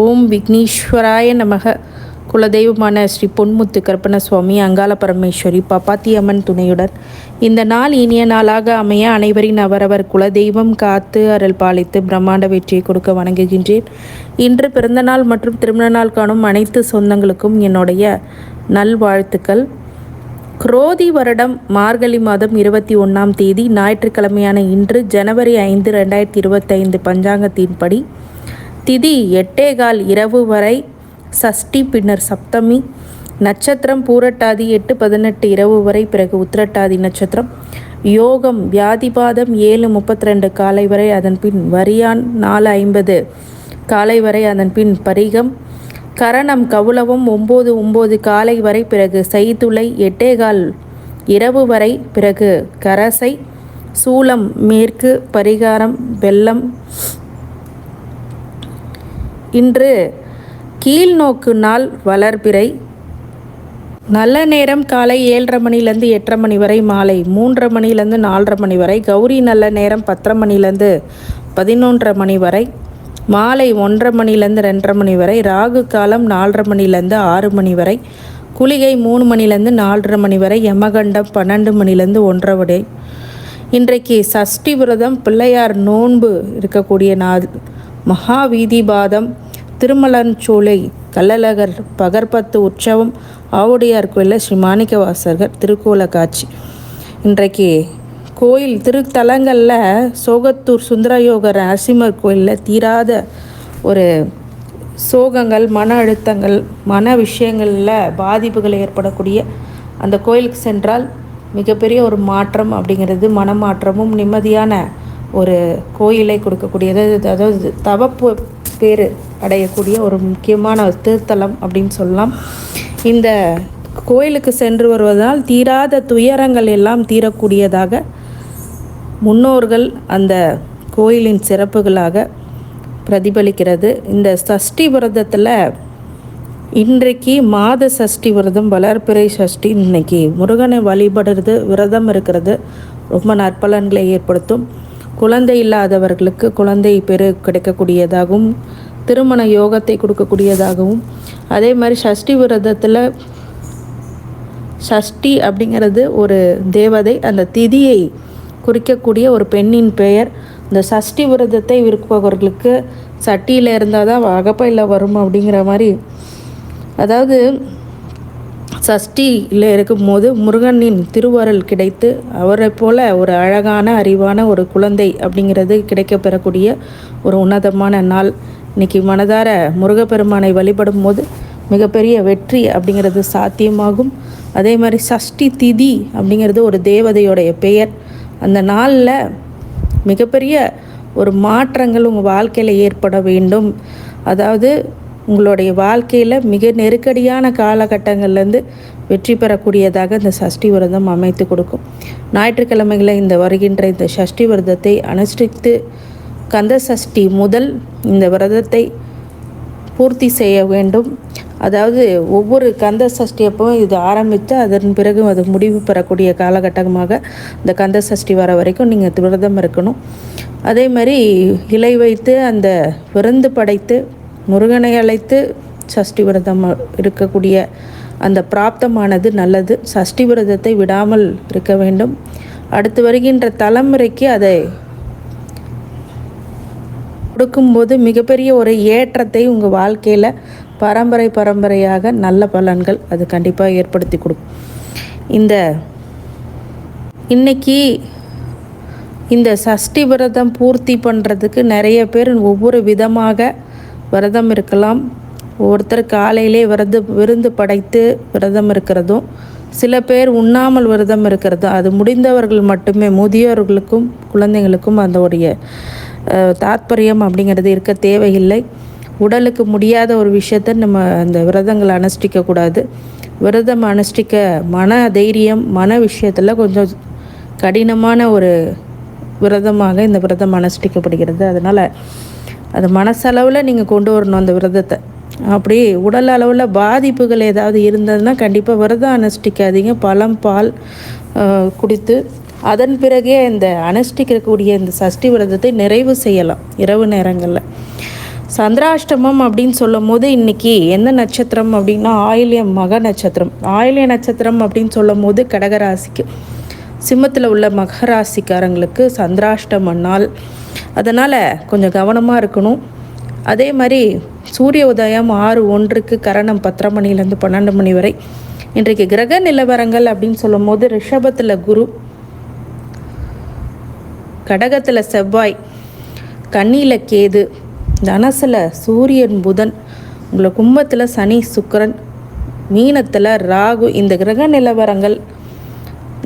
ஓம் விக்னேஸ்வராய நமக. குலதெய்வமான ஸ்ரீ பொன்முத்து கற்பன சுவாமி அங்காள பரமேஸ்வரி பப்பாத்தி அம்மன் துணையுடன் இந்த நாள் இனிய நாளாக அமைய அனைவரின் அவரவர் குலதெய்வம் காத்து அருள் பாலித்து பிரம்மாண்ட வெற்றியை கொடுக்க வணங்குகின்றேன். இன்று பிறந்தநாள் மற்றும் திருமண நாள் காணும் அனைத்து சொந்தங்களுக்கும் என்னுடைய நல்வாழ்த்துக்கள். குரோதி வருடம் மார்கழி மாதம் இருபத்தி ஒன்றாம் தேதி ஞாயிற்றுக்கிழமையான இன்று ஜனவரி ஐந்து ரெண்டாயிரத்தி இருபத்தைந்து பஞ்சாங்கத்தின்படி திதி எட்டேகால் இரவு வரை சஷ்டி பின்னர் சப்தமி. நட்சத்திரம் பூரட்டாதி எட்டு பதினெட்டு இரவு வரை பிறகு உத்திரட்டாதி நட்சத்திரம். யோகம் வியாதிபாதம் ஏழு முப்பத்தி ரெண்டு காலை வரை அதன் பின் வரியான் நாலு ஐம்பது காலை வரை அதன் பின் பரிகம். கரணம் கவுளவம் ஒம்பது ஒம்பது காலை வரை பிறகு செய்துளை எட்டேகால் இரவு வரை பிறகு கரசை. சூலம் மேற்கு பரிகாரம் வெள்ளம். இன்று கீழ்நோக்கு நாள் வளர்பிறை. நல்ல நேரம் காலை ஏழரை மணிலேருந்து எட்டரை மணி வரை மாலை மூன்றரை மணிலேருந்து நாலரை மணி வரை கௌரி நல்ல நேரம் பத்தரை மணிலேருந்து பதினொன்றரை மணி வரை மாலை ஒன்றரை மணிலேருந்து ரெண்டரை மணி வரை ராகு காலம் நாலரை மணிலேருந்து ஆறு மணி வரை குளிகை மூணு மணிலேருந்து நாலரை மணி வரை யமகண்டம் பன்னெண்டு மணிலேருந்து ஒன்றரை வரை. இன்றைக்கு சஷ்டி விரதம் பிள்ளையார் நோன்பு இருக்கக்கூடிய நாள். மகாவீதிபாதம் திருமலன்சோலை கள்ளழகர் பகர்பத்து உற்சவம் ஆவுடையார் கோயிலில் ஸ்ரீ மாணிக்க வாசகர் திருக்கோல காட்சி. இன்றைக்கு கோயில் திருத்தலங்களில் சோகத்தூர் சுந்தரயோகர் நரசிம்மர் கோயிலில் தீராத ஒரு சோகங்கள் மன அழுத்தங்கள் மன விஷயங்களில் பாதிப்புகள் ஏற்படக்கூடிய அந்த கோயிலுக்கு சென்றால் மிகப்பெரிய ஒரு மாற்றம் அப்படிங்கிறது மனமாற்றமும் நிம்மதியான ஒரு கோயிலை கொடுக்கக்கூடியது. அதாவது தவப்பு பேர் அடையக்கூடிய ஒரு முக்கியமான திருத்தலம் அப்படின்னு சொல்லலாம். இந்த கோயிலுக்கு சென்று வருவதால் தீராத துயரங்கள் எல்லாம் தீரக்கூடியதாக முன்னோர்கள் அந்த கோயிலின் சிறப்புகளாக பிரதிபலிக்கிறது. இந்த சஷ்டி விரதத்தில் இன்றைக்கு மாத சஷ்டி விரதம் வளர்ப்பிறை சஷ்டி இன்னைக்கு முருகனை வழிபடுறது விரதம் இருக்கிறது. ரொம்ப நற்பலன்களை ஏற்படுத்தும். குழந்தை இல்லாதவர்களுக்கு குழந்தை பெரு கிடைக்கக்கூடியதாகவும் திருமண யோகத்தை கொடுக்கக்கூடியதாகவும். அதே மாதிரி சஷ்டி விரதத்தில் சஷ்டி அப்படிங்கிறது ஒரு தேவதை அந்த திதியை குறிக்கக்கூடிய ஒரு பெண்ணின் பெயர். இந்த சஷ்டி விரதத்தை விருப்பவர்களுக்கு சட்டியில் இருந்தால் தான் அகப்பையில் வரும் அப்படிங்கிற மாதிரி. அதாவது சஷ்டியில் இருக்கும்போது முருகனின் திருவருள் கிடைத்து அவரை போல ஒரு அழகான அறிவான ஒரு குழந்தை அப்படிங்கிறது கிடைக்கப்பெறக்கூடிய ஒரு உன்னதமான நாள். இன்றைக்கி மனதார முருகப்பெருமானை வழிபடும் போது மிகப்பெரிய வெற்றி அப்படிங்கிறது சாத்தியமாகும். அதே மாதிரி சஷ்டி திதி அப்படிங்கிறது ஒரு தேவதையோடைய பெயர். அந்த நாளில் மிகப்பெரிய ஒரு மாற்றங்கள் உங்கள் வாழ்க்கையில் ஏற்பட வேண்டும். அதாவது உங்களுடைய வாழ்க்கையில் மிக நெருக்கடியான காலகட்டங்கள்லேருந்து வெற்றி பெறக்கூடியதாக இந்த சஷ்டி விரதம் அமைத்து கொடுக்கும். ஞாயிற்றுக்கிழமைகளில் இந்த வருகின்ற இந்த சஷ்டி விரதத்தை அனுஷ்டித்து கந்த சஷ்டி முதல் இந்த விரதத்தை பூர்த்தி செய்ய வேண்டும். அதாவது ஒவ்வொரு கந்த சஷ்டி அப்பவும் இது ஆரம்பித்து அதன் பிறகு அது முடிவு பெறக்கூடிய காலகட்டமாக இந்த கந்த சஷ்டி வர வரைக்கும் நீங்கள் விரதம் இருக்கணும். அதே மாதிரி இலை வைத்து அந்த விருந்து படைத்து முருகனை அழைத்து சஷ்டி விரதம் இருக்கக்கூடிய அந்த பிராப்தமானது நல்லது. சஷ்டி விரதத்தை விடாமல் இருக்க வேண்டும். அடுத்து வருகின்ற தலைமுறைக்கு அதை கொடுக்கும்போது மிகப்பெரிய ஒரு ஏற்றத்தை உங்கள் வாழ்க்கையில் பரம்பரை பரம்பரையாக நல்ல பலன்கள் அது கண்டிப்பாக ஏற்படுத்தி கொடுக்கும். இந்த இன்னைக்கு இந்த சஷ்டி விரதம் பூர்த்தி பண்ணுறதுக்கு நிறைய பேர் ஒவ்வொரு விதமாக விரதம் இருக்கலாம். ஒவ்வொருத்தர் காலையிலே விரது விருந்து படைத்து விரதம் இருக்கிறதும் சில பேர் உண்ணாமல் விரதம் இருக்கிறதும் அது முடிந்தவர்கள் மட்டுமே முதியோர்களுக்கும் குழந்தைங்களுக்கும் அந்த உடைய தாற்பயம் அப்படிங்கிறது இருக்க தேவையில்லை. உடலுக்கு முடியாத ஒரு விஷயத்தை நம்ம அந்த விரதங்களை அனுஷ்டிக்கக்கூடாது விரதம் அனுஷ்டிக்க மன தைரியம் மன விஷயத்தில் கொஞ்சம் கடினமான ஒரு விரதமாக இந்த விரதம் அனுஷ்டிக்கப்படுகிறது. அதனால் அது மனசளவில் நீங்கள் கொண்டு வரணும் அந்த விரதத்தை. அப்படி உடல் அளவில் பாதிப்புகள் ஏதாவது இருந்ததுன்னா கண்டிப்பாக விரதம் அனுஷ்டிக்காதீங்க. பழம் பால் குடித்து அதன் பிறகே இந்த அனுஷ்டிக்கக்கூடிய இந்த சஷ்டி விரதத்தை நிறைவு செய்யலாம் இரவு நேரங்களில். சந்திராஷ்டமம் அப்படின்னு சொல்லும் போது இன்னைக்கு எந்த நட்சத்திரம் அப்படின்னா ஆயிலிய மக நட்சத்திரம். ஆயிலிய நட்சத்திரம் அப்படின்னு சொல்லும் போது கடகராசிக்கு. சிம்மத்தில் உள்ள மகராசிக்காரங்களுக்கு சந்திராஷ்டம நாள். அதனால் கொஞ்சம் கவனமாக இருக்கணும். அதே மாதிரி சூரிய உதயம் ஆறு ஒன்றுக்கு கரணம் பத்தரை மணிலேருந்து பன்னெண்டு மணி வரை. இன்றைக்கு கிரக நிலவரங்கள் அப்படின்னு சொல்லும் போது ரிஷபத்தில் குரு கடகத்தில் செவ்வாய் கண்ணியில் கேது தனசில் சூரியன் புதன் உங்களை கும்பத்தில் சனி சுக்கரன் மீனத்தில் ராகு. இந்த கிரக நிலவரங்கள்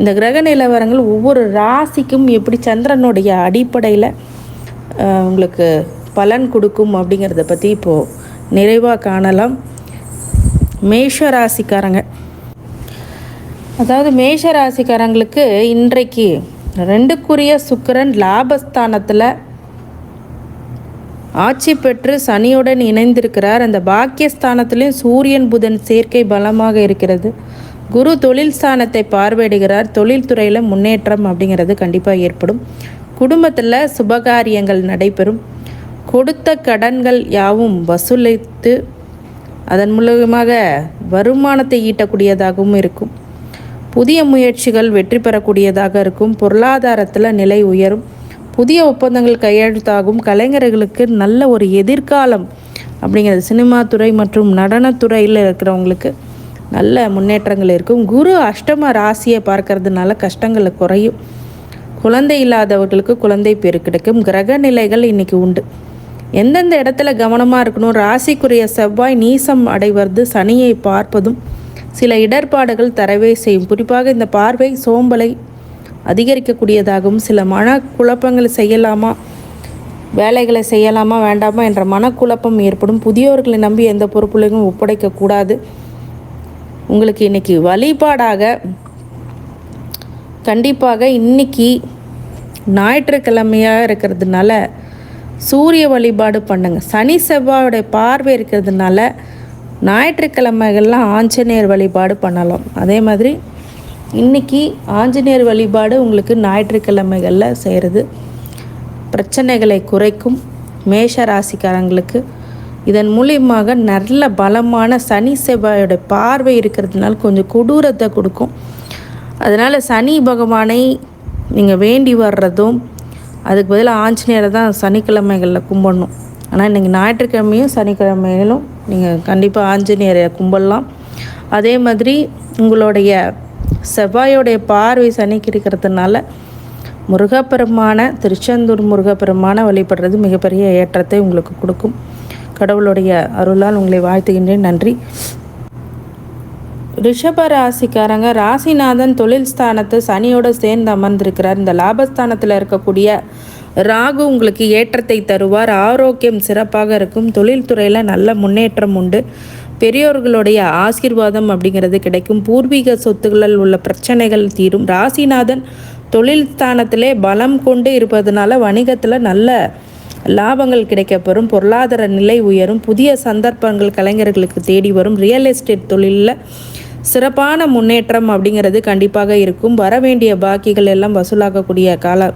இந்த கிரக நிலவரங்கள் ஒவ்வொரு ராசிக்கும் எப்படி சந்திரனுடைய அடிப்படையில் உங்களுக்கு பலன் கொடுக்கும் அப்படிங்கிறத பற்றி இப்போது நிறைவாக காணலாம். மேஷ ராசிக்காரங்க அதாவது மேஷ ராசிக்காரங்களுக்கு இன்றைக்கு ரெண்டுக்குரிய சுக்கிரன் லாபஸ்தானத்தில் ஆட்சி பெற்று சனியுடன் இணைந்திருக்கிறார். அந்த பாக்கியஸ்தானத்திலையும் சூரியன் புதன் சேர்க்கை பலமாக இருக்கிறது. குரு தொழில் ஸ்தானத்தை பார்வையிடுகிறார். தொழில்துறையில் முன்னேற்றம் அப்படிங்கிறது கண்டிப்பாக ஏற்படும். குடும்பத்தில் சுபகாரியங்கள் நடைபெறும். கொடுத்த கடன்கள் யாவும் வசூலித்து அதன் மூலமாக வருமானத்தை ஈட்டக்கூடியதாகவும் இருக்கும். புதிய முயற்சிகள் வெற்றி பெறக்கூடியதாக இருக்கும். பொருளாதாரத்தில் நிலை உயரும். புதிய ஒப்பந்தங்கள் கையெழுத்தாகும். கலைஞர்களுக்கு நல்ல ஒரு எதிர்காலம் அப்படிங்கிறது சினிமா துறை மற்றும் நடனத்துறையில் இருக்கிறவங்களுக்கு நல்ல முன்னேற்றங்கள் இருக்கும். குரு அஷ்டம ராசியை பார்க்கறதுனால கஷ்டங்களை குறையும். குழந்தை இல்லாதவர்களுக்கு குழந்தை பேர் கிடைக்கும். கிரக நிலைகள் இன்னைக்கு உண்டு. எந்தெந்த இடத்துல கவனமாக இருக்கணும்? ராசிக்குரிய செவ்வாய் நீசம் அடைவது சனியை பார்ப்பதும் சில இடர்பாடுகள் தரவே செய்யும். குறிப்பாக இந்த பார்வை சோம்பலை அதிகரிக்கக்கூடியதாகவும் சில மன குழப்பங்கள் செய்யலாமா? வேலைகளை செய்யலாமா? வேண்டாமா? என்ற மனக்குழப்பம் ஏற்படும். புதியோர்களை நம்பி எந்த பொறுப்புலையும் ஒப்படைக்கக்கூடாது. உங்களுக்கு இன்னைக்கு வழிபாடாக கண்டிப்பாக இன்னைக்கு ஞாயிற்றுக்கிழமையாக இருக்கிறதுனால சூரிய வழிபாடு பண்ணுங்க. சனி செவ்வாயோடைய பார்வை இருக்கிறதுனால ஞாயிற்றுக்கிழமைகள்லாம் ஆஞ்சநேயர் வழிபாடு பண்ணலாம். அதே மாதிரி இன்னைக்கு ஆஞ்சநேயர் வழிபாடு உங்களுக்கு ஞாயிற்றுக்கிழமைகளில் செய்கிறது பிரச்சனைகளை குறைக்கும். மேஷ ராசிக்காரங்களுக்கு இதன் மூலியமாக நல்ல பலமான சனி செவ்வாயோட பார்வை இருக்கிறதுனால கொஞ்சம் கொடூரத்தை கொடுக்கும். அதனால் சனி பகவானை நீங்கள் வேண்டி வர்றதும் அதுக்கு பதிலாக ஆஞ்சநேயரை தான் சனிக்கிழமைகளில் கும்பிடணும் ஆனால் இன்றைக்கி ஞாயிற்றுக்கிழமையும் சனிக்கிழமையிலும் நீங்கள் கண்டிப்பாக ஆஞ்சநேயரை கும்பிடலாம் அதே மாதிரி உங்களுடைய செவ்வாயோடைய பார்வை சனிக்கு இருக்கிறதுனால முருகப்பெருமான திருச்செந்தூர் முருகப்பெருமான வழிபடுறது மிகப்பெரிய ஏற்றத்தை உங்களுக்கு கொடுக்கும். கடவுளுடைய அருளால் உங்களை வாழ்த்துகின்றேன். நன்றி. ரிஷப ராசிக்காரங்க ராசிநாதன் தொழில் ஸ்தானத்தை சனியோட சேர்ந்து அமர்ந்திருக்கிறார். இந்த லாபஸ்தானத்தில் இருக்கக்கூடிய ராகு உங்களுக்கு ஏற்றத்தை தருவார். ஆரோக்கியம் சிறப்பாக இருக்கும். தொழில்துறையில் நல்ல முன்னேற்றம் உண்டு. பெரியோர்களுடைய ஆசீர்வாதம் அப்படிங்கிறது கிடைக்கும். பூர்வீக சொத்துக்களில் உள்ள பிரச்சனைகள் தீரும். ராசிநாதன் தொழில் ஸ்தானத்திலே பலம் கொண்டு இருப்பதனால வணிகத்தில் நல்ல லாபங்கள் கிடைக்கப்பெறும் பொருளாதார நிலை உயரும். புதிய சந்தர்ப்பங்கள் கலைஞர்களுக்கு தேடி வரும். ரியல் எஸ்டேட் தொழிலில் சிறப்பான முன்னேற்றம் அப்படிங்கிறது கண்டிப்பாக இருக்கும். வர வேண்டிய பாக்கிகள் எல்லாம் வசூலாகக்கூடிய கால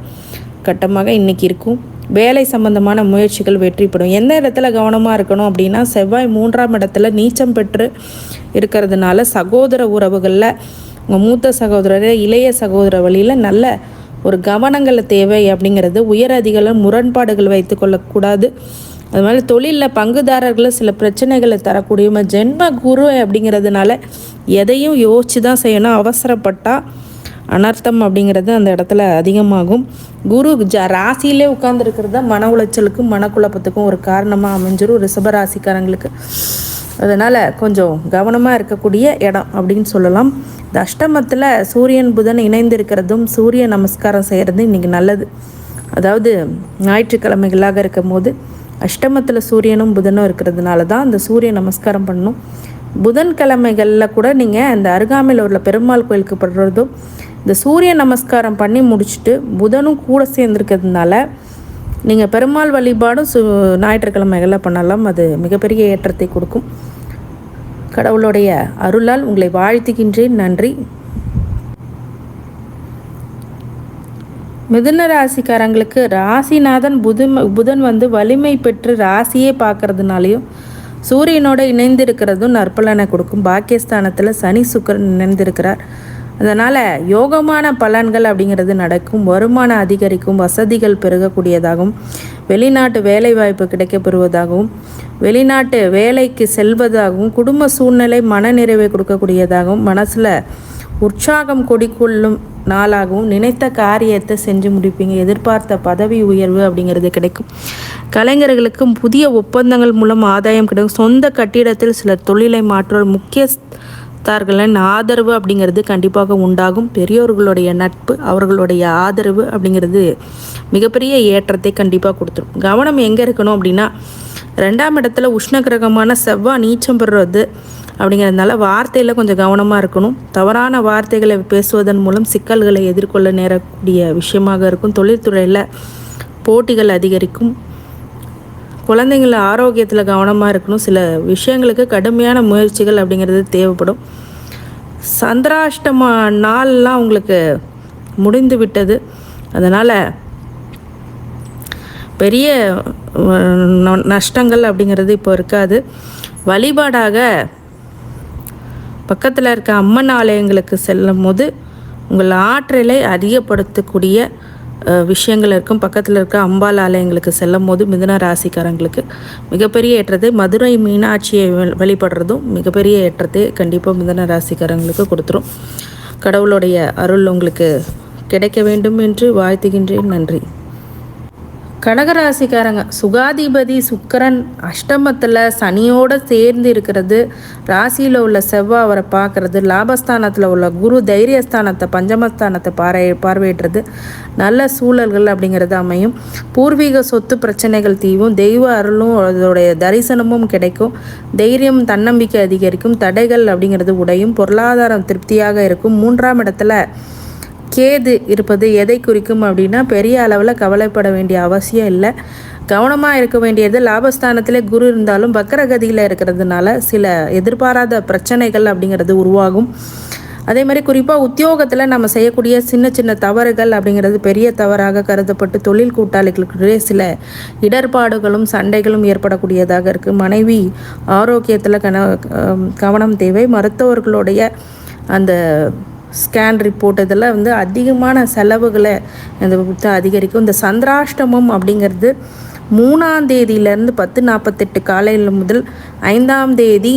கட்டமாக இன்னைக்கு இருக்கும். வேலை சம்பந்தமான முயற்சிகள் வெற்றிப்படும் எந்த இடத்துல கவனமாக இருக்கணும் அப்படின்னா செவ்வாய் மூன்றாம் இடத்துல நீச்சம் பெற்று இருக்கிறதுனால சகோதர உறவுகளில் உங்கள் மூத்த சகோதரர் இளைய சகோதர வழியில் நல்ல ஒரு கவனங்கள் தேவை அப்படிங்கிறது உயர் அதிகாரம் முரண்பாடுகள் வைத்து கொள்ளக்கூடாது. அது மாதிரி தொழிலில் பங்குதாரர்களை சில பிரச்சனைகளை தரக்கூடிய ஜென்ம குரு அப்படிங்கிறதுனால எதையும் யோசித்து தான் செய்யணும். அவசரப்பட்டால் அனர்த்தம் அப்படிங்கிறது அந்த இடத்துல அதிகமாகும். குரு ஜ ராசியிலே உட்கார்ந்துருக்கிறது தான் மன உளைச்சலுக்கும் மனக்குழப்பத்துக்கும் ஒரு காரணமாக அமைஞ்சிரும் ரிஷபராசிக்காரங்களுக்கு. அதனால் கொஞ்சம் கவனமாக இருக்கக்கூடிய இடம் அப்படின்னு சொல்லலாம். இந்த அஷ்டமத்தில் சூரியன் புதன் இணைந்து இருக்கிறதும் சூரிய நமஸ்காரம் செய்கிறது இன்றைக்கி நல்லது. அதாவது ஞாயிற்றுக்கிழமைகளாக இருக்கும் போது அஷ்டமத்தில் சூரியனும் புதனும் இருக்கிறதுனால தான் அந்த சூரிய நமஸ்காரம் பண்ணணும் புதன்கிழமைகளில் கூட நீங்கள் அந்த அருகாமையில் உள்ள பெருமாள் கோயிலுக்கு படுறதும் இந்த சூரிய நமஸ்காரம் பண்ணி முடிச்சுட்டு புதனும் கூட சேர்ந்துருக்கிறதுனால நீங்கள் பெருமாள் வழிபாடும் சு ஞாயிற்றுக்கிழமைகளில் பண்ணலாம். அது மிகப்பெரிய ஏற்றத்தை கொடுக்கும். கடவுளுடைய அருளால் உங்களை வாழ்த்துகின்றேன். நன்றி. மிதுன ராசிக்காரங்களுக்கு ராசிநாதன் புதன் புதன் வந்து வலிமை பெற்று ராசியே பார்க்கறதுனாலையும் சூரியனோட இணைந்து இருக்கிறதும் நற்பலனை கொடுக்கும். பாக்கியஸ்தானத்தில் சனி சுக்கரன் இணைந்திருக்கிறார். அதனால் யோகமான பலன்கள் அப்படிங்கிறது நடக்கும். வருமானம் அதிகரிக்கும். வசதிகள் பெருகக்கூடியதாகவும் வெளிநாட்டு வேலைவாய்ப்பு கிடைக்கப்பெறுவதாகவும் வெளிநாட்டு வேலைக்கு செல்வதாகவும் குடும்ப சூழ்நிலை மனநிறைவை கொடுக்கக்கூடியதாகவும் மனசில் உற்சாகம் கொடிக்கொள்ளும் நாளாகவும் நினைத்த காரியத்தை செஞ்சு முடிப்பீங்க. எதிர்பார்த்த பதவி உயர்வு அப்படிங்கிறது கிடைக்கும். கலைஞர்களுக்கு புதிய ஒப்பந்தங்கள் மூலம் ஆதாயம் கிடைக்கும். சொந்த கட்டிடத்தில் சில தொழிலை மாற்றுவோர் முக்கியஸ்தார்களின் ஆதரவு அப்படிங்கிறது கண்டிப்பாக உண்டாகும். பெரியோர்களுடைய நட்பு அவர்களுடைய ஆதரவு அப்படிங்கிறது மிகப்பெரிய ஏற்றத்தை கண்டிப்பாக கொடுத்துரும். கவனம் எங்கே இருக்கணும் அப்படின்னா ரெண்டாம் இடத்துல உஷ்ண கிரகமான செவ்வாய் நீச்சம் பெறுறது அப்படிங்கிறதுனால வார்த்தையில் கொஞ்சம் கவனமாக இருக்கணும். தவறான வார்த்தைகளை பேசுவதன் மூலம் சிக்கல்களை எதிர்கொள்ள நேரக்கூடிய விஷயமாக இருக்கும். தொழில்துறையில் போட்டிகள் அதிகரிக்கும். குழந்தைங்கள ஆரோக்கியத்தில் கவனமாக இருக்கணும். சில விஷயங்களுக்கு கடுமையான முயற்சிகள் அப்படிங்கிறது தேவைப்படும். சந்திராஷ்டம நாள்லாம் உங்களுக்கு முடிந்து விட்டது. அதனால் பெரிய நஷ்டங்கள் அப்படிங்கிறது இப்போ இருக்காது. வழிபாடாக பக்கத்தில் இருக்க அம்மன் ஆலயங்களுக்கு செல்லும் போது உங்கள் ஆற்றலை அதிகப்படுத்தக்கூடிய விஷயங்கள் இருக்கும். பக்கத்தில் இருக்க அம்பாள் ஆலயங்களுக்கு செல்லும் போது மிதுன ராசிக்காரங்களுக்கு மிகப்பெரிய ஏற்றத்தை மதுரை மீனாட்சியை வழிபடுறதும் மிகப்பெரிய ஏற்றத்தை கண்டிப்பாக மிதுன ராசிக்காரங்களுக்கு கொடுத்துரும். கடவுளுடைய அருள் உங்களுக்கு கிடைக்க வேண்டும் என்று வாழ்த்துகின்றேன். நன்றி. கடகராசிக்காரங்க சுகாதிபதி சுக்கரன் அஷ்டமத்தில் சனியோடு சேர்ந்து இருக்கிறது. ராசியில் உள்ள செவ்வாய் அவரை பார்க்குறது லாபஸ்தானத்தில் உள்ள குரு தைரியஸ்தானத்தை பஞ்சமஸ்தானத்தை பாறை பார்வையிடுறது. நல்ல சூழல்கள் அப்படிங்கிறது அமையும். பூர்வீக சொத்து பிரச்சனைகள் தீவும். தெய்வ அருளும் அதோடைய தரிசனமும் கிடைக்கும். தைரியம் தன்னம்பிக்கை அதிகரிக்கும். தடைகள் அப்படிங்கிறது உடையும். பொருளாதாரம் திருப்தியாக இருக்கும். மூன்றாம் இடத்துல கேது இருப்பது எதை குறிக்கும் அப்படின்னா பெரிய அளவில் கவலைப்பட வேண்டிய அவசியம் இல்லை. கவனமாக இருக்க வேண்டியது லாபஸ்தானத்திலே குரு இருந்தாலும் வக்கரகதியில் இருக்கிறதுனால சில எதிர்பாராத பிரச்சனைகள் அப்படிங்கிறது உருவாகும். அதே மாதிரி குறிப்பாக உத்தியோகத்தில் நம்ம செய்யக்கூடிய சின்ன சின்ன தவறுகள் அப்படிங்கிறது பெரிய தவறாக கருதப்பட்டு தொழில் கூட்டாளிகளுக்கு சில இடர்பாடுகளும் சண்டைகளும் ஏற்படக்கூடியதாக இருக்குது மனைவி ஆரோக்கியத்தில் கன கவனம் தேவை. மருத்துவர்களுடைய அந்த ஸ்கேன் ரிப்போர்ட் இதெல்லாம் வந்து அதிகமான செலவுகளை இந்த அதிகரிக்கும். இந்த சந்திராஷ்டமம் அப்படிங்கிறது மூணாம் தேதியிலேருந்து பத்து நாற்பத்தெட்டு காலையில் முதல் ஐந்தாம் தேதி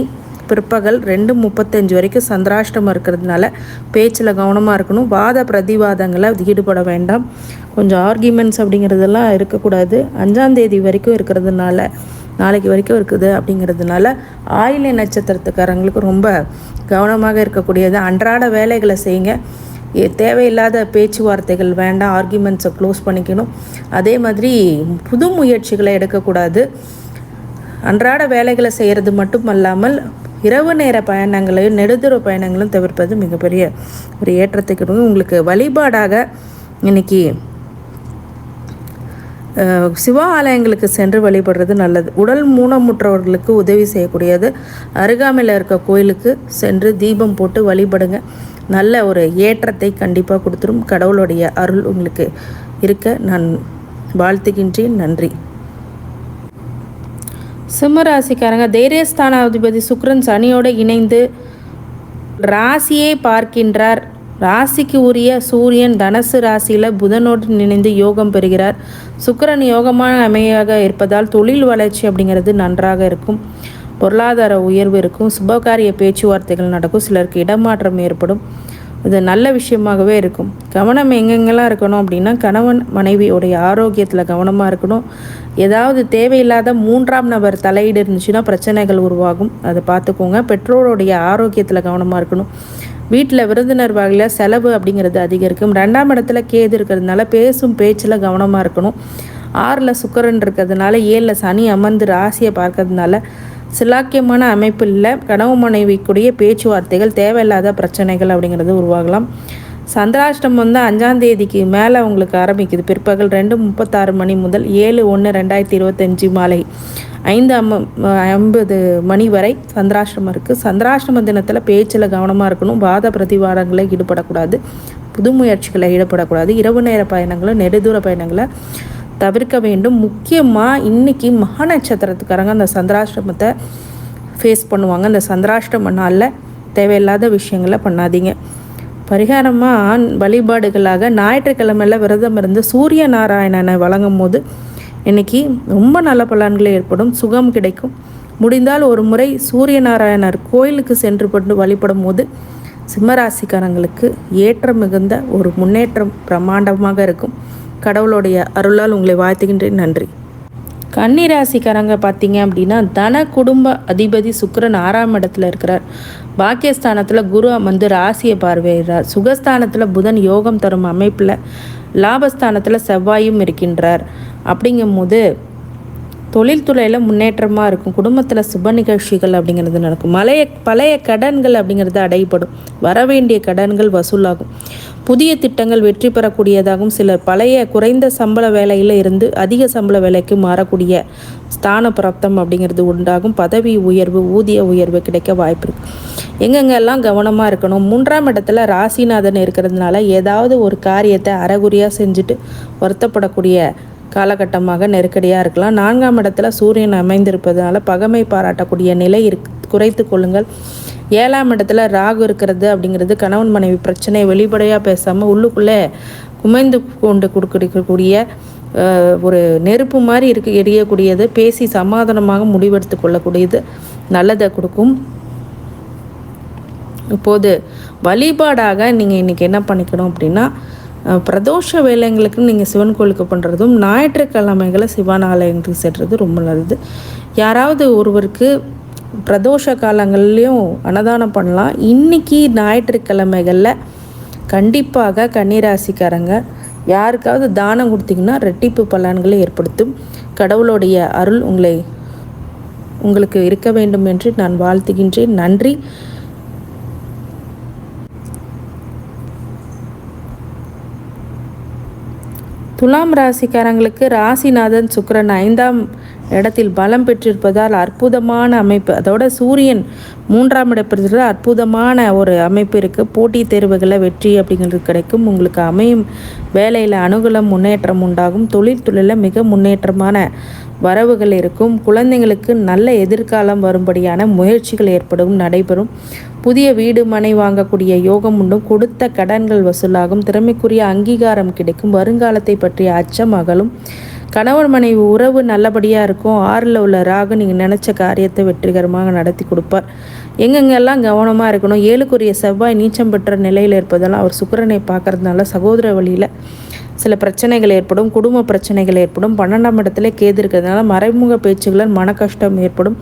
பிற்பகல் ரெண்டு முப்பத்தஞ்சு வரைக்கும் சந்திராஷ்டமம் இருக்கிறதுனால பேச்சில் கவனமாக இருக்கணும். வாத பிரதிவாதங்களை ஈடுபட வேண்டாம். கொஞ்சம் ஆர்கியூமெண்ட்ஸ் அப்படிங்கிறதெல்லாம் இருக்கக்கூடாது. அஞ்சாம் தேதி வரைக்கும் இருக்கிறதுனால நாளைக்கு வரைக்கும் இருக்குது அப்படிங்கிறதுனால ஆயிலை நட்சத்திரத்துக்காரங்களுக்கு ரொம்ப கவனமாக இருக்கக்கூடியது. அன்றாட வேலைகளை செய்யுங்க. தேவையில்லாத பேச்சுவார்த்தைகள் வேண்டாம். ஆர்கியூமெண்ட்ஸை க்ளோஸ் பண்ணிக்கணும். அதே மாதிரி புது முயற்சிகளை எடுக்கக்கூடாது. அன்றாட வேலைகளை செய்கிறது மட்டும் அல்லாமல் இரவு நேர பயணங்களையும் நெடுதூர பயணங்களும் தவிர்ப்பது மிகப்பெரிய ஒரு ஏற்றத்தை உங்களுக்கு வழிபாடாக இன்றைக்கி சிவ ஆலயங்களுக்கு சென்று வழிபடுறது நல்லது. உடல் மூனமுற்றவர்களுக்கு உதவி செய்யக்கூடியது. அருகாமையில் இருக்க கோயிலுக்கு சென்று தீபம் போட்டு வழிபடுங்க. நல்ல ஒரு ஏற்றத்தை கண்டிப்பாக கொடுத்துரும். கடவுளுடைய அருள் உங்களுக்கு இருக்க நான் வாழ்த்துகின்றேன். நன்றி. சிம்மராசிக்காரங்க தைரியஸ்தானாதிபதி சுக்ரன் சனியோடு இணைந்து ராசியை பார்க்கின்றார். ராசிக்கு உரிய சூரியன் தனசு ராசியில் புதனோடு நினைந்து யோகம் பெறுகிறார். சுக்கரன் யோகமான அமையாக இருப்பதால் தொழில் வளர்ச்சி அப்படிங்கிறது நன்றாக இருக்கும். பொருளாதார உயர்வு இருக்கும். சுபகாரிய பேச்சுவார்த்தைகள் நடக்கும். சிலருக்கு இடமாற்றம் ஏற்படும். இது நல்ல விஷயமாகவே இருக்கும். கவனம் எங்கெங்கெல்லாம் இருக்கணும் அப்படின்னா கணவன் மனைவியோடைய ஆரோக்கியத்தில் கவனமாக இருக்கணும். ஏதாவது தேவையில்லாத மூன்றாம் நபர் தலையீடு இருந்துச்சுன்னா பிரச்சனைகள் உருவாகும். அதை பார்த்துக்கோங்க. பெற்றோருடைய ஆரோக்கியத்தில் கவனமாக இருக்கணும். வீட்டில் விருந்தினர் வகையில் செலவு அப்படிங்கிறது அதிகரிக்கும். ரெண்டாம் இடத்துல கேது இருக்கிறதுனால பேசும் பேச்சில் கவனமாக இருக்கணும். ஆறில் சுக்கரன் இருக்கிறதுனால ஏழில் சனி அமர்ந்து ராசியை பார்க்கறதுனால சிலாக்கியமான அமைப்பு இல்லை. கனவு மனைவிக்குடைய பேச்சுவார்த்தைகள் தேவையில்லாத பிரச்சனைகள் அப்படிங்கிறது உருவாகலாம். சந்திராஷ்டம் வந்து அஞ்சாந்தேதிக்கு மேலே உங்களுக்கு ஆரம்பிக்குது. பிற்பகல் ரெண்டு முப்பத்தாறு மணி முதல் ஏழு ஒன்று ரெண்டாயிரத்தி இருபத்தஞ்சி மாலை ஐந்து அம்ம ஐம்பது மணி வரை சந்திராஷ்டமம் இருக்குது சந்திராஷ்டம தினத்தில் பேச்சில் கவனமாக இருக்கணும். வாத பிரதிவாதங்களை ஈடுபடக்கூடாது. புது முயற்சிகளை ஈடுபடக்கூடாது. இரவு நேர பயணங்களை நெடுதூர பயணங்களை தவிர்க்க வேண்டும். முக்கியமாக இன்றைக்கி மகா நட்சத்திரத்துக்காரங்க அந்த சந்திராஷ்டமத்தை ஃபேஸ் பண்ணுவாங்க. அந்த சந்திராஷ்டம நாளில் தேவையில்லாத விஷயங்களை பண்ணாதீங்க. பரிகாரமாக வழிபாடுகளாக ஞாயிற்றுக்கிழமையில் விரதம் இருந்து சூரிய நாராயணனை வழங்கும் போது இன்றைக்கி ரொம்ப நல்ல பலன்கள் ஏற்படும் சுகம் கிடைக்கும். முடிந்தால் ஒரு முறை சூரிய நாராயணர் கோயிலுக்கு சென்று கொண்டு வழிபடும் போது சிம்மராசிக்காரங்களுக்கு ஏற்றம் மிகுந்த ஒரு முன்னேற்றம் பிரம்மாண்டமாக இருக்கும். கடவுளுடைய அருளால் உங்களை வாழ்த்துகின்றேன். நன்றி. கன்னிராசிக்காரங்க பார்த்தீங்க அப்படின்னா தன குடும்ப அதிபதி சுக்கரன் ஆறாம் இடத்துல இருக்கிறார். பாக்கியஸ்தானத்தில் குரு வந்து ராசியை பார்வையிடுறார். சுகஸ்தானத்தில் புதன் யோகம் தரும் அமைப்பில் லாபஸ்தானத்தில் செவ்வாயும் இருக்கின்றார். அப்படிங்கும்போது தொழில்துறையில் முன்னேற்றமாக இருக்கும். குடும்பத்தில் சுப நிகழ்ச்சிகள் அப்படிங்கிறது நடக்கும். மலைய பழைய கடன்கள் அப்படிங்கிறது அடைபடும் வர வேண்டிய கடன்கள் வசூலாகும். புதிய திட்டங்கள் வெற்றி பெறக்கூடியதாகவும் சிலர் பழைய குறைந்த சம்பள வேலையில் இருந்து அதிக சம்பள வேலைக்கு மாறக்கூடிய ஸ்தான பிராப்தம் அப்படிங்கிறது உண்டாகும். பதவி உயர்வு ஊதிய உயர்வு கிடைக்க வாய்ப்பு இருக்குது எங்கெங்கெல்லாம் கவனமாக இருக்கணும்? மூன்றாம் இடத்துல ராசிநாதன் இருக்கிறதுனால ஏதாவது ஒரு காரியத்தை அறகுறியாக செஞ்சுட்டு வருத்தப்படக்கூடிய காலகட்டமாக நெருக்கடியாக இருக்கலாம். நான்காம் இடத்துல சூரியன் அமைந்திருப்பதனால பகமை பாராட்டக்கூடிய நிலை குறைத்து கொள்ளுங்கள். ஏழாம் இடத்துல ராகு இருக்கிறது அப்படிங்கிறது கணவன் மனைவி பிரச்சனையை வெளிப்படையாக பேசாமல் உள்ளுக்குள்ளே குமைந்து கொண்டு கொடுக்கக்கூடிய ஒரு நெருப்பு மாதிரி இருக்கு எரியக்கூடியது. பேசி சமாதானமாக முடிவெடுத்து கொள்ளக்கூடியது நல்லதை கொடுக்கும். இப்போது வழிபாடாக நீங்கள் இன்றைக்கி என்ன பண்ணிக்கணும் அப்படின்னா பிரதோஷ வேலைங்களுக்கு நீங்கள் சிவன் கோயிலுக்கு பண்ணுறதும் ஞாயிற்றுக்கிழமைகளை சிவன் ஆலயங்களுக்கு செல்வது ரொம்ப நல்லது. யாராவது ஒருவருக்கு பிரதோஷ காலங்கள்லேயும் அன்னதானம் பண்ணலாம். இன்றைக்கி ஞாயிற்றுக்கிழமைகளில் கண்டிப்பாக கன்னிராசிக்காரங்க யாருக்காவது தானம் கொடுத்தீங்கன்னா ரெட்டிப்பு பலன்களை ஏற்படுத்தும். கடவுளுடைய அருள் உங்களை உங்களுக்கு இருக்க வேண்டும் என்று நான் வாழ்த்துகின்றேன். நன்றி. துலாம் ராசிக்காரங்களுக்கு ராசிநாதன் சுக்கரன் ஐந்தாம் இடத்தில் பலம் பெற்றிருப்பதால் அற்புதமான அமைப்பு. அதோட சூரியன் மூன்றாம் இடப்பிற்கு அற்புதமான ஒரு அமைப்பு இருக்குது போட்டித் தேர்வுகளில் வெற்றி அப்படிங்கிறது கிடைக்கும். உங்களுக்கு அமையும் வேலையில் அனுகூலம் முன்னேற்றம் உண்டாகும். தொழில் தொழிலில் மிக முன்னேற்றமான வரவுகள் இருக்கும். குழந்தைங்களுக்கு நல்ல எதிர்காலம் வரும்படியான முயற்சிகள் ஏற்படும் நடைபெறும். புதிய வீடு மனை வாங்கக்கூடிய யோகம் உண்டும் கொடுத்த கடன்கள் வசூலாகும். திறமைக்குரிய அங்கீகாரம் கிடைக்கும். வருங்காலத்தை பற்றிய அச்சம் அகலும். கணவன் மனைவி உறவு நல்லபடியாக இருக்கும். ஆறில் உள்ள ராகு நீங்கள் நினச்ச காரியத்தை வெற்றிகரமாக நடத்தி கொடுப்பார். எங்கெங்கெல்லாம் கவனமாக இருக்கணும். ஏழுக்குரிய செவ்வாய் நீச்சம் பெற்ற நிலையில் இருப்பதெல்லாம் அவர் சுக்கரனை பார்க்கறதுனால சகோதர வழியில் சில பிரச்சனைகள் ஏற்படும் குடும்ப பிரச்சனைகள் ஏற்படும். பன்னெண்டாம் இடத்துல கேது இருக்கிறதுனால மறைமுக பேச்சுகளால் மன கஷ்டம் ஏற்படும்.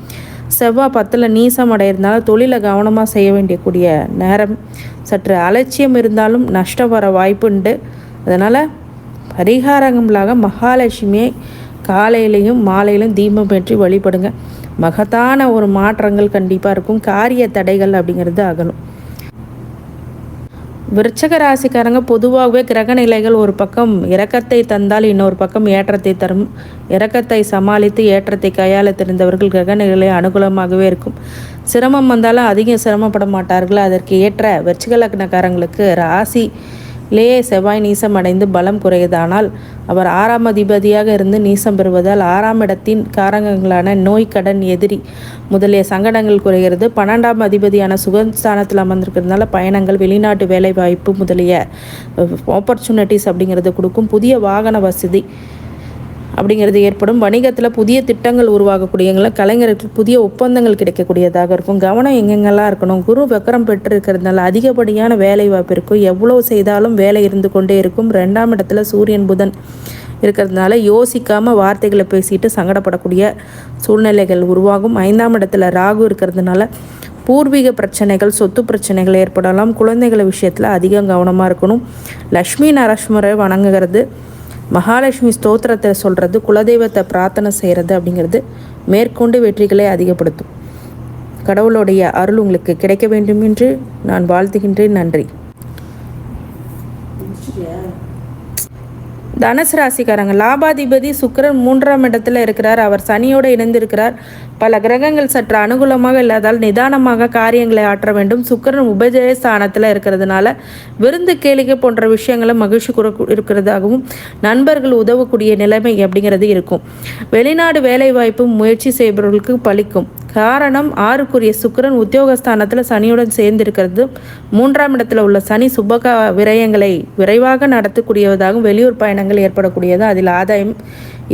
செவ்வாய் பத்தில் நீசம் அடைகிறதுனால தொழிலை கவனமாக செய்ய வேண்டியக்கூடிய நேரம். சற்று அலட்சியம் இருந்தாலும் நஷ்டம் வர வாய்ப்பு உண்டு. அதனால் பரிகாரங்களாக மகாலட்சுமியை காலையிலையும் மாலையிலும் தீபம் பெற்றி வழிபடுங்க. மகத்தான ஒரு மாற்றங்கள் கண்டிப்பாக இருக்கும். காரிய தடைகள் அப்படிங்கிறது அகலும். விருச்சக ராசிக்காரங்க பொதுவாகவே கிரக நிலைகள் ஒரு பக்கம் இறக்கத்தை தந்தால் இன்னொரு பக்கம் ஏற்றத்தை தரும். இறக்கத்தை சமாளித்து ஏற்றத்தை கையாள தெரிந்தவர்கள் கிரக நிலை அனுகூலமாகவே இருக்கும். சிரமம் வந்தாலும் அதிகம் சிரமப்பட மாட்டார்கள். அதற்கு ஏற்ற விருச்சிக லக்னக்காரங்களுக்கு ராசி லேயே செவ்வாய் நீசம் அடைந்து பலம் குறையதானால் அவர் ஆறாம் அதிபதியாக இருந்து நீசம் பெறுவதால் ஆறாம் இடத்தின் காரங்கங்களான நோய் கடன் எதிரி முதலிய சங்கடங்கள் குறைகிறது. பன்னெண்டாம் அதிபதியான சுகஸ்தானத்தில் அமர்ந்திருக்கிறதுனால பயணங்கள் வெளிநாட்டு வேலைவாய்ப்பு முதலிய ஆப்பர்ச்சுனிட்டிஸ் அப்படிங்கிறது கொடுக்கும். புதிய வாகன வசதி அப்படிங்கிறது ஏற்படும். வணிகத்தில் புதிய திட்டங்கள் உருவாகக்கூடியங்கள கலைஞர்களுக்கு புதிய ஒப்பந்தங்கள் கிடைக்கக்கூடியதாக இருக்கும். கவனம் எங்கெங்கெல்லாம் இருக்கணும்? குரு வக்கரம் பெற்றிருக்கிறதுனால அதிகப்படியான வேலை வாய்ப்பு இருக்கும். எவ்வளோ செய்தாலும் வேலை இருந்து கொண்டே இருக்கும். ரெண்டாம் இடத்துல சூரியன் புதன் இருக்கிறதுனால யோசிக்காமல் வார்த்தைகளை பேசிட்டு சங்கடப்படக்கூடிய சூழ்நிலைகள் உருவாகும். ஐந்தாம் இடத்துல ராகு இருக்கிறதுனால பூர்வீக பிரச்சனைகள் சொத்து பிரச்சனைகள் ஏற்படலாம். குழந்தைகள் விஷயத்தில் அதிகம் கவனமாக இருக்கணும். லக்ஷ்மி நரஸ்மரை வணங்குகிறது. மகாலட்சுமி ஸ்தோத்திரத்தை சொல்கிறது குலதெய்வத்தை பிரார்த்தனை செய்கிறது அப்படிங்கிறது மேற்கொண்டு வெற்றிகளை அதிகப்படுத்தும். கடவுளுடைய அருள் உங்களுக்கு கிடைக்க வேண்டும் என்று நான் வாழ்த்துகின்றேன். நன்றி. தனுசு ராசிக்காரங்க லாபாதிபதி சுக்கிரன் மூன்றாம் இடத்துல இருக்கிறார். அவர் சனியோடு இணைந்திருக்கிறார். பல கிரகங்கள் சற்று அனுகூலமாக இல்லாதால் நிதானமாக காரியங்களை ஆற்ற வேண்டும். சுக்கிரன் உபஜய ஸ்தானத்தில் இருக்கிறதுனால விருந்து கேளிக்கை போன்ற விஷயங்களை மகிழ்ச்சி இருக்கிறதாகவும் நண்பர்கள் உதவக்கூடிய நிலைமை அப்படிங்கிறது இருக்கும். வெளிநாடு வேலைவாய்ப்பு முயற்சி செய்பவர்களுக்கு பலிக்கும். காரணம் ஆறுக்குரிய சுக்கிரன் உத்தியோகஸ்தானத்தில் சனியுடன் சேர்ந்திருக்கிறது. மூன்றாம் இடத்துல உள்ள சனி சுபக விரயங்களை விரைவாக நடத்தக்கூடியதாகவும் வெளியூர் பயணங்கள் ஏற்படக்கூடியது. அதில் ஆதாயம்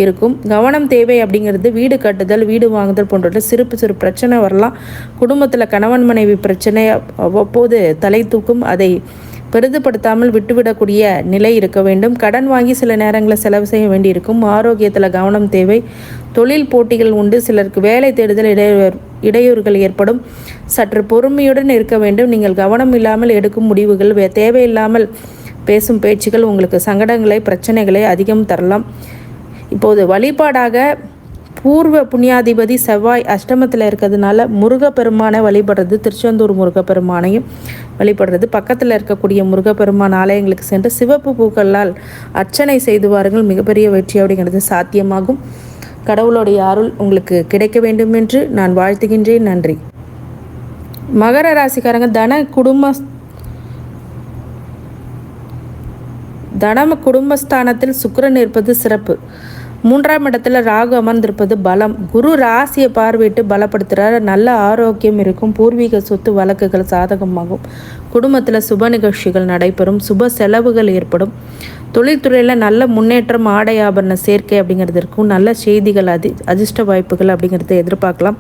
இருக்கும். கவனம் தேவை அப்படிங்கிறது வீடு கட்டுதல் வீடு வாங்குதல் போன்ற சிறு சிறு பிரச்சனை வரலாம். குடும்பத்தில் கணவன் மனைவி பிரச்சனை அவ்வப்போது தலை தூக்கும் அதை பெரிதுபடுத்தாமல் விட்டுவிடக்கூடிய நிலை இருக்க வேண்டும். கடன் வாங்கி சில நேரங்களில் செலவு செய்ய வேண்டியிருக்கும். ஆரோக்கியத்தில் கவனம் தேவை. தொழில் போட்டிகள் உண்டு. சிலருக்கு வேலை தேடுதல் இடையூறு இடையூறுகள் ஏற்படும். சற்று பொறுமையுடன் இருக்க வேண்டும். நீங்கள் கவனம் இல்லாமல் எடுக்கும் முடிவுகள் தேவையில்லாமல் பேசும் பேச்சுகள் உங்களுக்கு சங்கடங்களை பிரச்சனைகளை அதிகம் தரலாம். இப்போது வழிபாடாக பூர்வ புண்ணியாதிபதி செவ்வாய் அஷ்டமத்தில் இருக்கிறதுனால முருகப்பெருமானை வழிபடுறது திருச்செந்தூர் முருகப்பெருமானையும் வழிபடுறது. பக்கத்தில் இருக்கக்கூடிய முருகப்பெருமான் ஆலயங்களுக்கு சென்று சிவப்பு பூக்களால் அர்ச்சனை செய்து வாருங்கள். மிகப்பெரிய வெற்றி அப்படிங்கிறது சாத்தியமாகும். கடவுளுடைய அருள் உங்களுக்கு கிடைக்க வேண்டும் என்று நான் வாழ்த்துகின்றேன். நன்றி. மகர ராசிக்காரங்க தன குடும்ப தனம குடும்பஸ்தானத்தில் சுக்கரன் இருப்பது சிறப்பு. மூன்றாம் இடத்துல ராகு அமர்ந்திருப்பது பலம். குரு ராசியை பார்வையிட்டு பலப்படுத்துகிறார் நல்ல ஆரோக்கியம் இருக்கும். பூர்வீக சொத்து வழக்குகள் சாதகமாகும். குடும்பத்தில் சுப நிகழ்ச்சிகள் நடைபெறும். சுப செலவுகள் ஏற்படும். தொழில்துறையில் நல்ல முன்னேற்றம் ஆடை ஆபரண சேர்க்கை அப்படிங்கிறது இருக்கும். நல்ல செய்திகள் அதி அதிர்ஷ்ட வாய்ப்புகள் அப்படிங்கிறத எதிர்பார்க்கலாம்.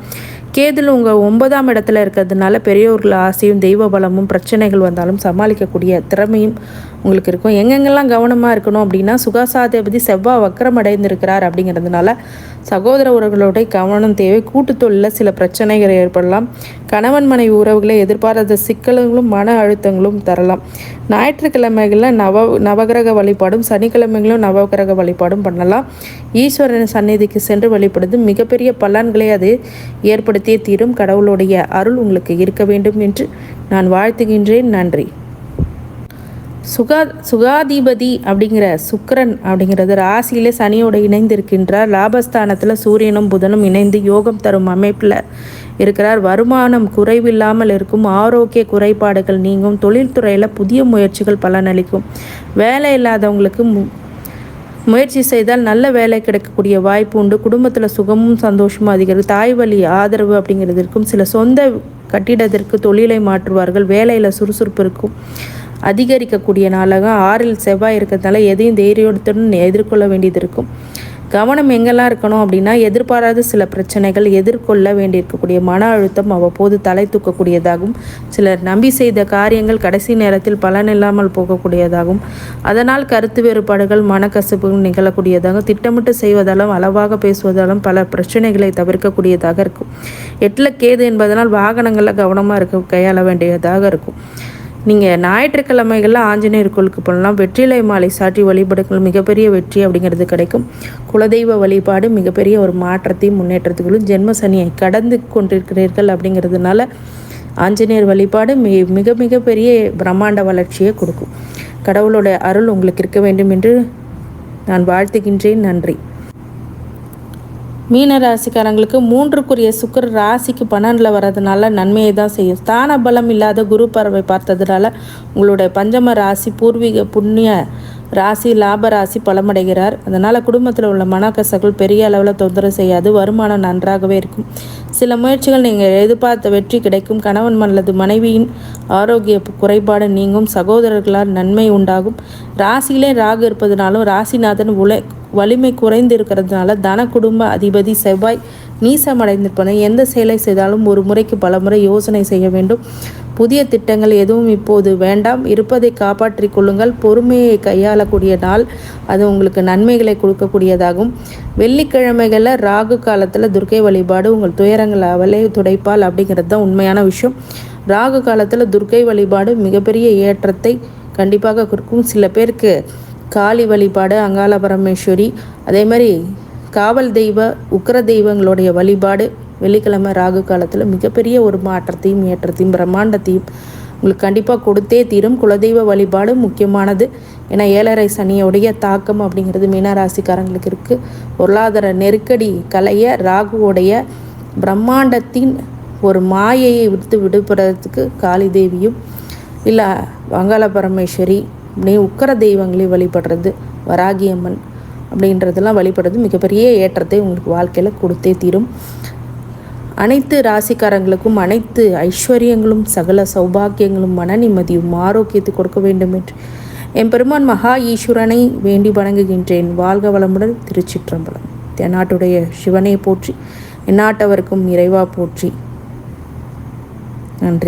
கேதில் உங்கள் ஒன்பதாம் இடத்துல இருக்கிறதுனால பெரியோர்கள் ஆசையும் தெய்வ பலமும் பிரச்சனைகள் வந்தாலும் சமாளிக்கக்கூடிய திறமையும் உங்களுக்கு இருக்கும். எங்கெங்கெல்லாம் கவனமாக இருக்கணும் அப்படின்னா சுகாசாதிபதி செவ்வாய் வக்கரம் அடைந்திருக்கிறார் அப்படிங்கிறதுனால சகோதர உறவுகளுடைய கவனம் தேவை. கூட்டு சில பிரச்சனைகள் ஏற்படலாம். கணவன் மனைவி உறவுகளை எதிர்பாராத சிக்கல்களும் மன அழுத்தங்களும் தரலாம். ஞாயிற்றுக்கிழமைகளில் நவ நவகிரக வழிபாடும் சனிக்கிழமைகளும் நவகிரக வழிபாடும் பண்ணலாம். ஈஸ்வரன் சந்நிதிக்கு சென்று வழிபடுது மிகப்பெரிய பலன்களை அது ஏற்படுத்திய தீரும். கடவுளுடைய அருள் உங்களுக்கு இருக்க வேண்டும் என்று நான் வாழ்த்துகின்றேன். நன்றி. சுகா சுகாதிபதி அப்படிங்கிற சுக்கரன் அப்படிங்கிறது ராசியிலே சனியோடு இணைந்திருக்கின்றார். லாபஸ்தானத்தில் சூரியனும் புதனும் இணைந்து யோகம் தரும் அமைப்பில் இருக்கிறார். வருமானம் குறைவில்லாமல் இருக்கும். ஆரோக்கிய குறைபாடுகள் நீங்கும். தொழில்துறையில் புதிய முயற்சிகள் பலனளிக்கும். வேலை இல்லாதவங்களுக்கு முயற்சி செய்தால் நல்ல வேலை கிடைக்கக்கூடிய வாய்ப்பு உண்டு. குடும்பத்தில் சுகமும் சந்தோஷமும் அதிகரிக்கும். தாய் வழி ஆதரவு அப்படிங்கிறது இருக்கும். சில சொந்த கட்டிடத்திற்கு தொழிலை மாற்றுவார்கள். வேலையில் சுறுசுறுப்பு இருக்கும். அதிகரிக்கக்கூடிய நாளாக ஆறில் செவ்வாய் இருக்கிறதுனால எதையும் தைரியத்துடன் எதிர்கொள்ள வேண்டியது இருக்கும். கவனம் எங்கெல்லாம் இருக்கணும் அப்படின்னா எதிர்பாராத சில பிரச்சனைகள் எதிர்கொள்ள வேண்டியிருக்கக்கூடிய மன அழுத்தம் அவ்வப்போது தலை தூக்கக்கூடியதாகவும் சிலர் நம்பி செய்த காரியங்கள் கடைசி நேரத்தில் பலனில்லாமல் போகக்கூடியதாகும். அதனால் கருத்து வேறுபாடுகள் மனக்கசப்புகள் நிகழக்கூடியதாகவும் திட்டமிட்டு செய்வதாலும் அளவாக பேசுவதாலும் பல பிரச்சனைகளை தவிர்க்கக்கூடியதாக இருக்கும். எட்டில் கேது என்பதனால் வாகனங்களில் கவனமாக இருக்க கையாள வேண்டியதாக இருக்கும். நீங்கள் ஞாயிற்றுக்கிழமைகளில் ஆஞ்சநேயர் கோயிலுக்கு போகலாம் வெற்றிலை மாலை சாற்றி வழிபடுங்கள். மிகப்பெரிய வெற்றி அப்படிங்கிறது கிடைக்கும். குலதெய்வ வழிபாடு மிகப்பெரிய ஒரு மாற்றத்தையும் முன்னேற்றத்துக்குள்ளும் ஜென்ம சனியை கடந்து கொண்டிருக்கிறீர்கள் அப்படிங்கிறதுனால ஆஞ்சநேயர் வழிபாடு மிக மிக மிகப்பெரிய பிரம்மாண்ட வளர்ச்சியை கொடுக்கும். கடவுளோட அருள் உங்களுக்கு இருக்க வேண்டும் என்று நான் வாழ்த்துகின்றேன். நன்றி. மீன ராசிக்காரங்களுக்கு மூன்றுக்குரிய சுக்கர் ராசிக்கு பன்னெண்டில் வர்றதுனால நன்மையை தான் செய்யும். ஸ்தான பலம் இல்லாத குரு பறவை பார்த்ததுனால உங்களுடைய பஞ்சம ராசி பூர்வீக புண்ணிய ராசி லாப ராசி பலமடைகிறார். அதனால் குடும்பத்தில் உள்ள மனக்கசகள் பெரிய அளவில் தொந்தரவு செய்யாது. வருமானம் நன்றாகவே இருக்கும். சில முயற்சிகள் நீங்கள் எதிர்பார்த்த வெற்றி கிடைக்கும். கணவன் அல்லது மனைவியின் ஆரோக்கிய குறைபாடு நீங்கும். சகோதரர்களால் நன்மை உண்டாகும். ராசியிலே ராகு இருப்பதனாலும் ராசிநாதன் உலை வலிமை குறைந்து இருக்கிறதுனால தன குடும்ப அதிபதி செவ்வாய் நீசமடைந்திருப்பன எந்த செயலை செய்தாலும் ஒரு முறைக்கு பல முறை யோசனை செய்ய வேண்டும். புதிய திட்டங்கள் எதுவும் இப்போது வேண்டாம். இருப்பதை காப்பாற்றிக் கொள்ளுங்கள். பொறுமையை கையாளக்கூடிய நாள். அது உங்களுக்கு நன்மைகளை கொடுக்கக்கூடியதாகும். வெள்ளிக்கிழமைகளில் ராகு காலத்தில் துர்க்கை வழிபாடு உங்கள் துயரங்கள் அவளே துடைப்பால் அப்படிங்கிறது தான் உண்மையான விஷயம். ராகு காலத்தில் துர்க்கை வழிபாடு மிகப்பெரிய ஏற்றத்தை கண்டிப்பாக கொடுக்கும் சில பேருக்கு. காளி வழிபாடு அங்காள பரமேஸ்வரி அதே மாதிரி காவல் தெய்வ உக்கர தெய்வங்களுடைய வழிபாடு வெள்ளிக்கிழமை ராகு காலத்தில் மிகப்பெரிய ஒரு மாற்றத்தையும் ஏற்றத்தையும் பிரம்மாண்டத்தையும் உங்களுக்கு கண்டிப்பாக கொடுத்தே தீரும். குலதெய்வ வழிபாடு முக்கியமானது. ஏன்னா ஏழரை சனியோடைய தாக்கம் அப்படிங்கிறது மீனராசிக்காரங்களுக்கு இருக்குது பொருளாதார நெருக்கடி கலைய ராகுவோடைய பிரம்மாண்டத்தின் ஒரு மாயையை விடுத்து விடுபடுறதுக்கு காளி தேவியும் இல்லை வங்காள பரமேஸ்வரி அப்படி உக்கர தெய்வங்களை வழிபடுறது வராகியம்மன் அப்படின்றதெல்லாம் வழிபடுறது மிகப்பெரிய ஏற்றத்தை உங்களுக்கு வாழ்க்கையில் கொடுத்தே தீரும். அனைத்து ராசிக்காரங்களுக்கும் அனைத்து ஐஸ்வர்யங்களும் சகல சௌபாக்கியங்களும் மன நிம்மதியும் ஆரோக்கியத்தை கொடுக்க வேண்டும் என்று என் பெருமான் மகா ஈஸ்வரனை வேண்டி வணங்குகின்றேன். வாழ்க வளமுடன் திருச்சிற்றம்பலம். தென்னாட்டுடைய சிவனை போற்றி எந்நாட்டவருக்கும் இறைவா போற்றி. நன்றி.